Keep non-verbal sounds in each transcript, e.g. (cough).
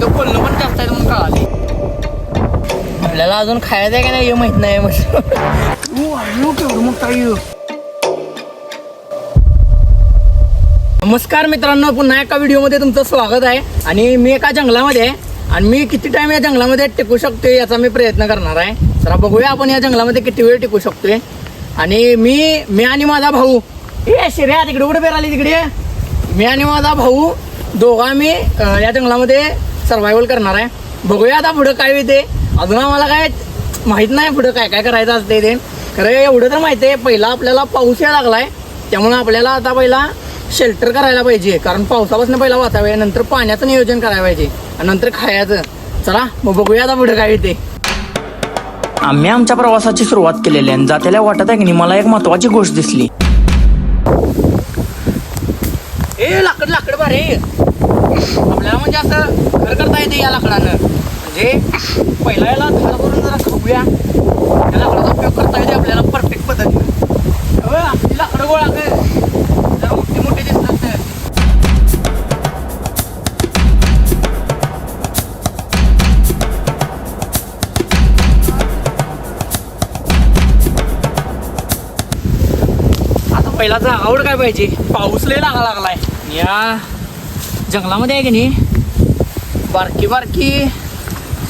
इथं बोलणं पण जास्त आहे म्हणून कळाले. आपल्याला अजून खायचं आहे का नाही हे माहीत नाही मग नमस्कार मित्रांनो पुन्हा एका व्हिडिओमध्ये तुमचं स्वागत आहे. आणि मी एका जंगलामध्ये आहे. आणि मी किती टाइम या जंगलामध्ये टिकू शकतोय याचा मी प्रयत्न करणार आहे. तर बघूया आपण या जंगलामध्ये किती वेळ टिकू शकतोय. आणि मी मी आणि माझा भाऊ. ए शिर्या तिकडे कुठे बेर आली तिकडे? मी आणि माझा भाऊ दोघा मी या जंगलामध्ये सर्वायवल करणार आहे. बघूया आता पुढं काय येते अजून आम्हाला काय माहीत नाही पुढं काय काय करायचं असते ते. खरं एवढं तर माहिती आहे पहिला आपल्याला पाऊस यायला लागलाय. त्यामुळे आपल्याला आता पहिला शेल्टर करायला पाहिजे. कारण पावसापासून पहिला वाचावे नंतर पाण्याचं नियोजन करायला पाहिजे. आणि नंतर खायचं. चला मग बघूया आता पुढे काय येते आम्ही आमच्या प्रवासाची सुरुवात केलेली आहे जातेल्या वाटत आहे की मला एक महत्वाची गोष्ट दिसली. ए लाकड लाकड बारे आपल्याला म्हणजे असं घर करता येते या लाकडानं. म्हणजे पहिला याला झाड करून जरा खाऊया. या लाकडाचा उपयोग करता येते आपल्याला परफेक्ट पद्धतीनं. अहो, आपली लाकडं गोळा कर. जरा मोठी मोठी दिसतात तर. आता आवड काय पाहिजे? पाऊस लय लागा लागलाय. या. जंगलामध्ये आहे की नाही? बारकी बारकी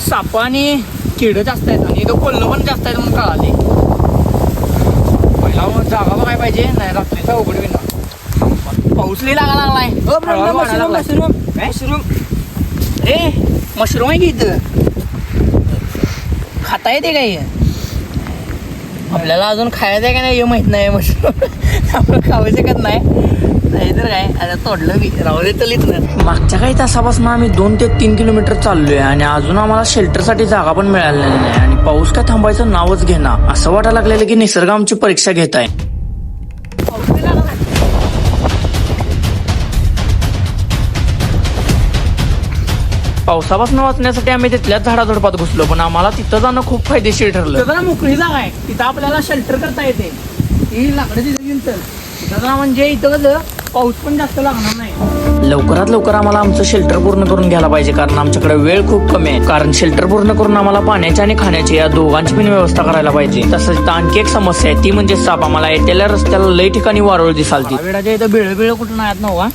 साप आणि किड जास्त आहेत आणि इथं कोल्ह पण जास्त आहेत म्हणून कळाले पहिला जागा बघाय पाहिजे नाही रात्रीचा उघड विना पाऊस लय लागा लागलाय. काय? मशरूम. रे मशरूम आहे की इथं? खाता येते काय? हे? आपल्याला अजून खायचं आहे का नाही हे माहीत नाही मशरूम आपण खाऊ शकत नाही. नाहीतर काय आता तोडलं मी. राहू दे तलीच मागच्या काही तासापासून आम्ही दोन ते तीन किलोमीटर चाललोय आणि अजून आम्हाला शेल्टरसाठी जागा पण मिळालेली नाही. आणि पाऊस काय थांबायचं नावच घेणार असं वाटायला लागलेलं की निसर्ग आमची परीक्षा घेत आहे. पावसापासून वाचण्यासाठी आम्ही तिथल्याच झाडाझुडपात घुसलो पण आम्हाला तिथं जाणं खूप फायदेशीर ठरलं. जरा मोकळी जागा आहे. तिथं आपल्याला शेल्टर करता येते. ही लाकडं तिथे घेऊन चल. तिथं जरा म्हणजे इथं कसं पाऊस पण जास्त लागणार नाही. लवकरात लवकर आम्हाला आमचं शेल्टर पूर्ण करून घ्यायला पाहिजे कारण आमच्याकडे वेळ खूप कमी आहे. कारण शेल्टर पूर्ण करून आम्हाला पाण्याची आणि खाण्याची या दोघांची पण व्यवस्था करायला पाहिजे. तसंच आणखी एक समस्या आहे ती म्हणजे साप. आम्हाला येतेल्या रस्त्याला लई ठिकाणी वारोळ दिसाल ती वेळाच्या इथं बिळ बिळ कुठून आहेत नव्हा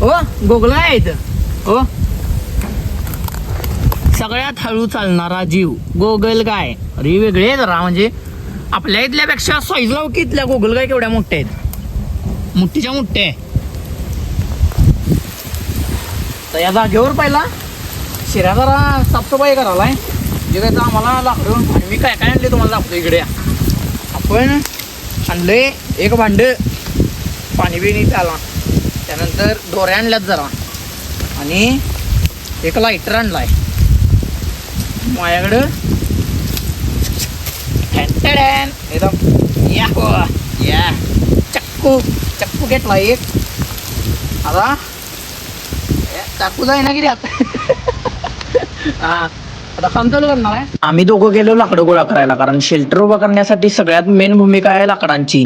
हो? गोगला आहे इथं. हो. सगळ्यात हळू चालणारा जीव गोगल गाय. अरे वेगळे जरा म्हणजे आपल्या इथल्यापेक्षा साईजला की इथल्या गोगल गाय केवढ्या मोठ्या आहेत? मोठीच्या मोठ्या आहे. तर या जागेवर पहिला शिऱ्या जरा साफसफाई करायला जे काय तर आम्हाला लाकडून आणि मी काय काय आणले तुम्हाला दाखवतो इकडे आपण आणले एक भांड पाणी बिणी प्याला. त्यानंतर दोऱ्या आणल्यात जरा. आणि एक लाईटर आणलाय. माझ्याकडं. एकदम. या हो. या. चक्कू चक्कू घेतला एक. आता. चाकू जाय ना किती आता. हा. आता काम चालू करणार आहे. आम्ही दोघं गेलो लाकडं गोळा करायला कारण शेल्टर उभा करण्यासाठी सगळ्यात मेन भूमिका आहे लाकडांची.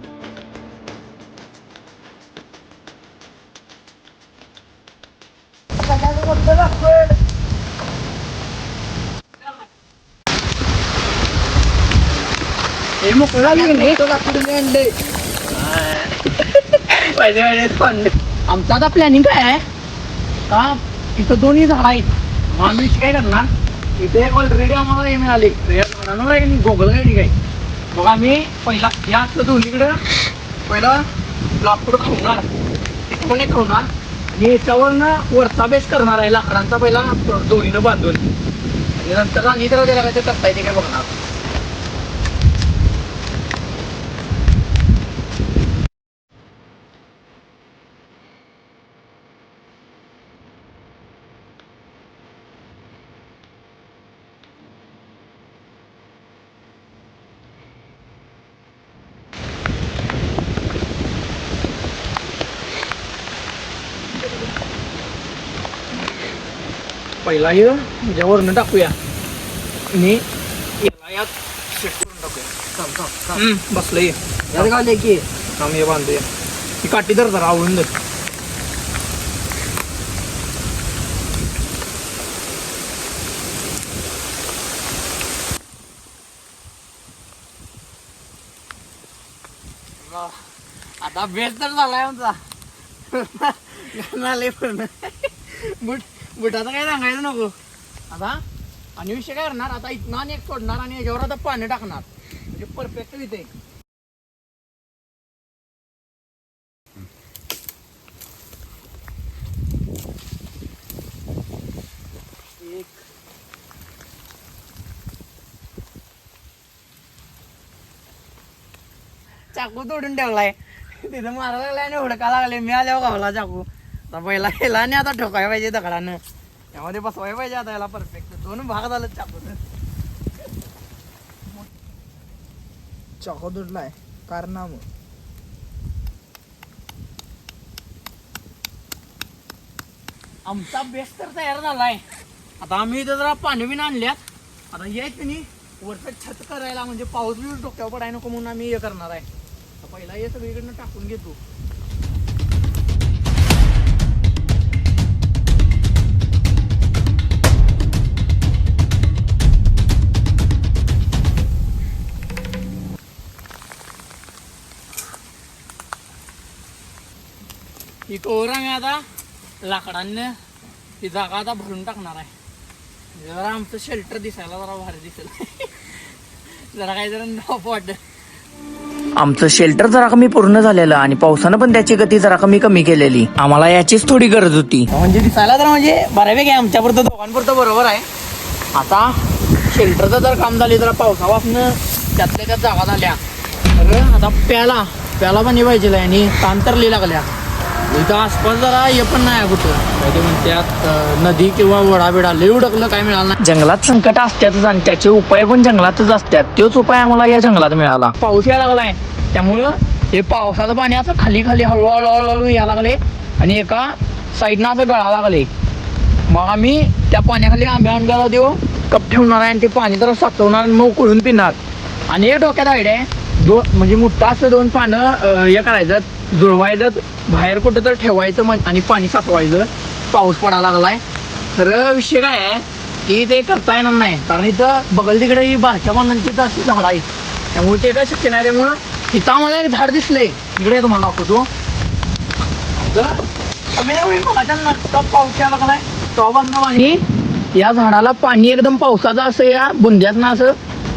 हे मोकळं झालं की नाही? तो लाकूड मी आणलंय पाहिजे पाहिजे पाडले. आमचं आता प्लॅनिंग काय आहे? का? इथं दोन्ही झाड आहेत. मग आम्ही काय करणार? इथे ऑलरेडी आम्हाला हे मिळाले. गोगल काय ठीक आहे मग आम्ही पहिला या दोन्हीकडं पहिला लाकूड खावणार. एक पण एक आणि याच्यावरनं वरचा बेस करणार आहे लाकडांचा पहिला दोरीनं बांधून. आणि नंतर आणि तर त्याला काय करता येते काय बघणार. पहिला हे जवळ टाकूया. आणि यात टाकूया बसलं की. आम्ही हे बांधूया. ही काठी जरा आवडून धर. आता बेस्ट तर झालाय आमचा. (laughs) पण. बुट काय सांगायचं नको. आता आणि विषय काय करणार? आता इथनं आणि एक सोडणार आणि याच्यावर आता पाणी टाकणार. म्हणजे परफेक्ट इथे. एक. चाकू तोडून ठेवलाय. तिथं मारा लागलाय आणि हुडका लागले मी आल्यावर गावला चाकू. आता पहिला हेला आणि आता ठोकाय पाहिजे दगडानं. त्यामध्ये बसवाय पाहिजे आता याला परफेक्ट दोन भाग झालं चाकू चाकू तुटलाय. कारनाम आमचा बेस तर तयार झालाय. आता आम्ही इथं जरा पाणी बिन आणल्यात. आता येत नाही वरचं छत करायला म्हणजे पाऊस बिऊस डोक्यावर पडाय नको म्हणून आम्ही हे करणार आहे. पहिला हे सगळीकडनं टाकून घेतो. ही कोर आम्ही आता लाकडांनी ही जागा आता भरून टाकणार आहे जरा आमचं शेल्टर दिसायला जरा भारी दिसेल जरा काही जरा नॉप वाटत आमचं शेल्टर जरा कमी पूर्ण झालेलं आणि पावसानं पण त्याची गती जरा कमी कमी केलेली. आम्हाला याचीच थोडी गरज होती. म्हणजे दिसायला तर म्हणजे बऱ्यापैकी आहे आमच्यापुरतं दोघांपुरतं बरोबर आहे. आता शेल्टरचं जर काम झाले जरा पावसापासनं त्यातल्या त्यात जागा झाल्या. तर आता प्याला प्याला पण पाहिजे आणि तांतरली लागल्या. इथं आसपास जरा हे पण नाही आहे कुठं. काय ते म्हणतात नदी किंवा वडा बिडा लई उडकलं काय मिळालं नाही. जंगलात संकट असतातच आणि त्याचे उपाय पण जंगलातच असतात तोच उपाय आम्हाला या जंगलात मिळाला. पाऊस यायला लागलाय. त्यामुळं हे पावसाचं पाणी असं खाली खाली हळूहळू हळूहळू यायला लागले आणि एका साईडनं असं गळा लागले मग आम्ही त्या पाण्याखाली आंब्या आंब्याला देऊ कप ठेवणार आहे आणि ते पाणी तर साचवणार आणि मग उकळून पिणार. आणि हे डोक्यात आयडिया आहे दोन म्हणजे मोठा असं दोन पानं हे करायचं जुळवायचं बाहेर कुठं तर ठेवायचं म्हण- आणि पाणी साचवायचं. पाऊस पडायला लागलाय. तर विषय काय आहे? की ते करता येणार नाही. कारण इथं बगल तिकडे ही बारक्या पानांची तर अशी झाड आहेत. त्यामुळे ते काय शक्य नाही त्यामुळं इथं एक झाड दिसले इकडे तुम्हाला दाखवतो. तर आम्ही ना मी पाऊस लागलाय. आणि या झाडाला पाणी एकदम पावसाचं असं या बुंद्यातनं असं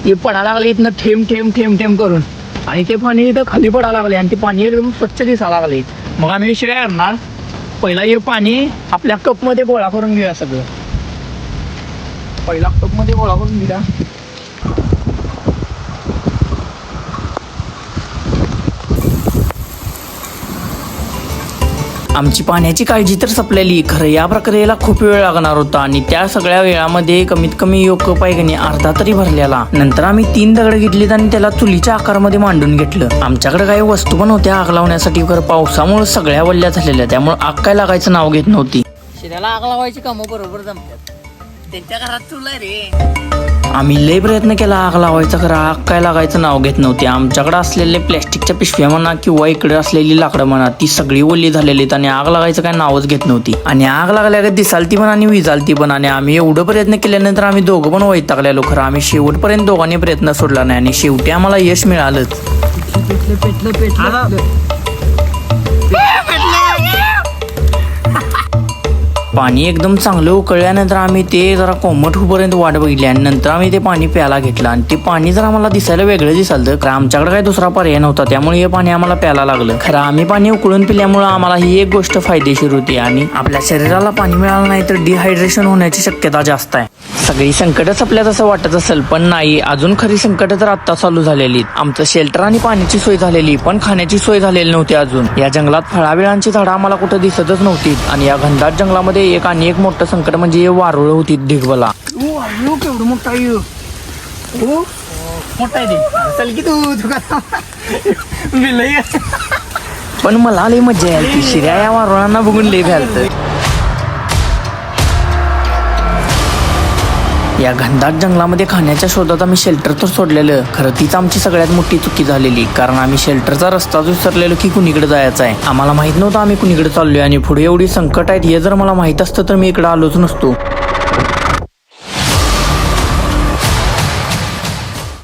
हे पडायला लागले इथनं थेंब थेंब थेंब थेंब करून. आणि ते पाणी इथं खाली पडायला लागले आणि ते पाणी एकदम स्वच्छ दिसायला लागले मग आम्ही विषय काय करणार पहिला हे पाणी आपल्या कपमध्ये गोळा करून घेऊया सगळं. पहिला कपमध्ये गोळा करून घेऊया. आमची पाण्याची काळजी तर संपलेली. खरं या प्रक्रियेला खूप वेळ लागणार होता आणि त्या सगळ्या वेळामध्ये कमीत कमी योग्य पायगणी अर्धा तरी भरलेला. नंतर आम्ही तीन दगड घेतलीत आणि त्याला चुलीच्या आकारामध्ये मांडून घेतलं. आमच्याकडे काही वस्तू पण होत्या आग लावण्यासाठी. खरं पावसामुळे सगळ्या वल्ल्या झालेल्या. त्यामुळे आग काय लागायचं नाव घेत नव्हती. शिऱ्याला आग लावायची कामं बरोबर जमतात. त्यांच्या घरात चुला रे. आम्ही लय प्रयत्न केला आग लावायचा खरं. आग काय लागायचं नाव घेत नव्हती. आमच्याकडे असलेले प्लॅस्टिकच्या पिशव्या म्हणा किंवा इकडे असलेली लाकडं म्हणा ती सगळी ओली झालेली आहेत आणि आग लागायचं काय नावच घेत नव्हती. आणि आग लागल्या का दिसालती पण आणि विजालती पण आणि आम्ही एवढं प्रयत्न केल्यानंतर आम्ही दोघं पण वैतागलेलो खरं. आम्ही शेवटपर्यंत दोघांनी प्रयत्न सोडला नाही आणि शेवटी आम्हाला यश मिळालंच. पाणी एकदम चांगलं उकळल्यानंतर आम्ही ते जरा कोमट होईपर्यंत वाट बघितली आणि नंतर आम्ही ते पाणी प्यायला घेतलं. आणि ते पाणी जर आम्हाला दिसायला वेगळं दिसाल तर आमच्याकडे काही दुसरा पर्याय नव्हता. त्यामुळे हे पाणी आम्हाला प्यायला लागलं. खरं आम्ही पाणी उकळून पिल्यामुळे आम्हाला ही एक गोष्ट फायदेशीर होती आणि आपल्या शरीराला पाणी मिळालं नाही तर डिहायड्रेशन होण्याची शक्यता जास्त आहे. सगळी संकटच आपल्यात असं वाटत असेल पण नाही. अजून खरी संकट तर आत्ता चालू झालेली आमचं शेल्टर आणि पाण्याची सोय झालेली पण खाण्याची सोय झालेली नव्हती अजून. या जंगलात फळाबिळांची झाडं आम्हाला कुठं दिसतच नव्हती. आणि या घनदाट जंगलामध्ये एक आणि एक मोठं संकट म्हणजे वारुळ होती ढिगबला पण मला लई मज्जा यायची. शिर्या या वारुळांना बघून लई भ्यालत या घनदाट जंगलामध्ये खाण्याच्या शोधात आम्ही शेल्टर तर सोडलेलं. खरं तीच आमची सगळ्यात मोठी चुकी झालेली. कारण आम्ही शेल्टरचा रस्ताच विसरलेलो की कुणीकडे जायचं आहे. आम्हाला माहीत नव्हतं आम्ही कुणीकडे चाललोय आणि पुढे एवढी संकट आहेत हे जर मला माहीत असतं तर मी इकडे आलोच नसतो.